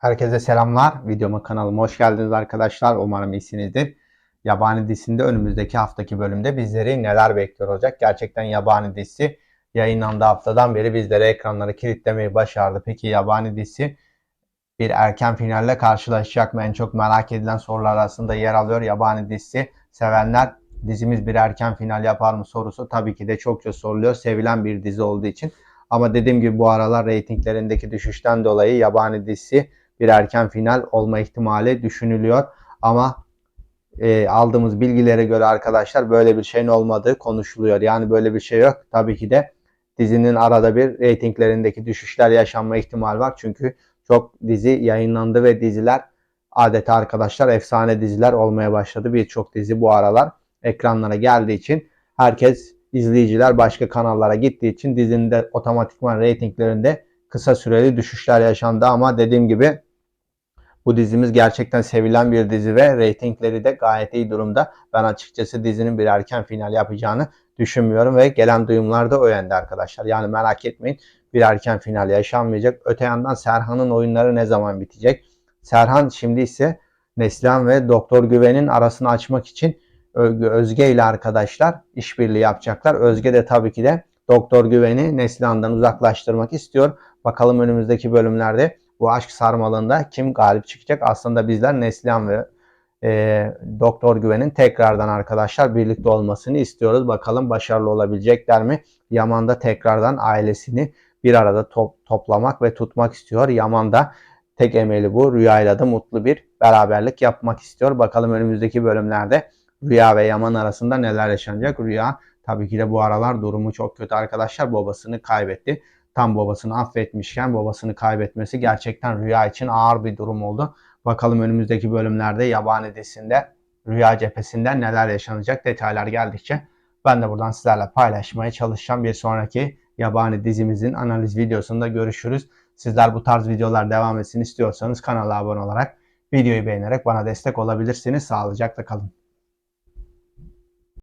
Herkese selamlar. Videoma kanalıma hoş geldiniz arkadaşlar. Umarım iyisinizdir. Yabani dizisinde önümüzdeki haftaki bölümde bizleri neler bekliyor olacak? Gerçekten Yabani dizisi yayınlandığı haftadan beri bizlere ekranları kilitlemeyi başardı. Peki Yabani dizisi bir erken finalle karşılaşacak mı? En çok merak edilen sorular arasında yer alıyor. Yabani dizisi sevenler dizimiz bir erken final yapar mı sorusu tabii ki de çokça soruluyor. Sevilen bir dizi olduğu için. Ama dediğim gibi bu aralar reytinglerindeki düşüşten dolayı Yabani dizisi bir erken final olma ihtimali düşünülüyor. Ama e, aldığımız bilgilere göre arkadaşlar böyle bir şeyin olmadığı konuşuluyor. Yani böyle bir şey yok. Tabii ki de dizinin arada bir reytinglerindeki düşüşler yaşanma ihtimali var. Çünkü çok dizi yayınlandı ve diziler adeta arkadaşlar efsane diziler olmaya başladı. Birçok dizi bu aralar ekranlara geldiği için herkes izleyiciler başka kanallara gittiği için dizinin de otomatikman reytinglerinde kısa süreli düşüşler yaşandı ama dediğim gibi bu dizimiz gerçekten sevilen bir dizi ve reytingleri de gayet iyi durumda. Ben açıkçası dizinin bir erken final yapacağını düşünmüyorum ve gelen duyumlar da o yönde arkadaşlar. Yani merak etmeyin bir erken final yaşanmayacak. Öte yandan Serhan'ın oyunları ne zaman bitecek? Serhan şimdi ise Neslihan ve Doktor Güven'in arasını açmak için Özge ile arkadaşlar işbirliği yapacaklar. Özge de tabii ki de Doktor Güven'i Neslihan'dan uzaklaştırmak istiyor. Bakalım önümüzdeki bölümlerde bu aşk sarmalında kim galip çıkacak? Aslında bizler Neslihan ve e, Doktor Güven'in tekrardan arkadaşlar birlikte olmasını istiyoruz. Bakalım başarılı olabilecekler mi? Yaman da tekrardan ailesini bir arada top, toplamak ve tutmak istiyor. Yaman da tek emeli bu. Rüyayla da mutlu bir beraberlik yapmak istiyor. Bakalım önümüzdeki bölümlerde Rüya ve Yaman arasında neler yaşanacak? Rüya tabii ki de bu aralar durumu çok kötü arkadaşlar. Babasını kaybetti. Tam babasını affetmişken babasını kaybetmesi gerçekten Rüya için ağır bir durum oldu. Bakalım önümüzdeki bölümlerde Yabani dizisinde Rüya cephesinden neler yaşanacak detaylar geldikçe ben de buradan sizlerle paylaşmaya çalışacağım. Bir sonraki Yabani dizimizin analiz videosunda görüşürüz. Sizler bu tarz videolar devam etsin istiyorsanız kanala abone olarak videoyu beğenerek bana destek olabilirsiniz. Sağlıcakla kalın.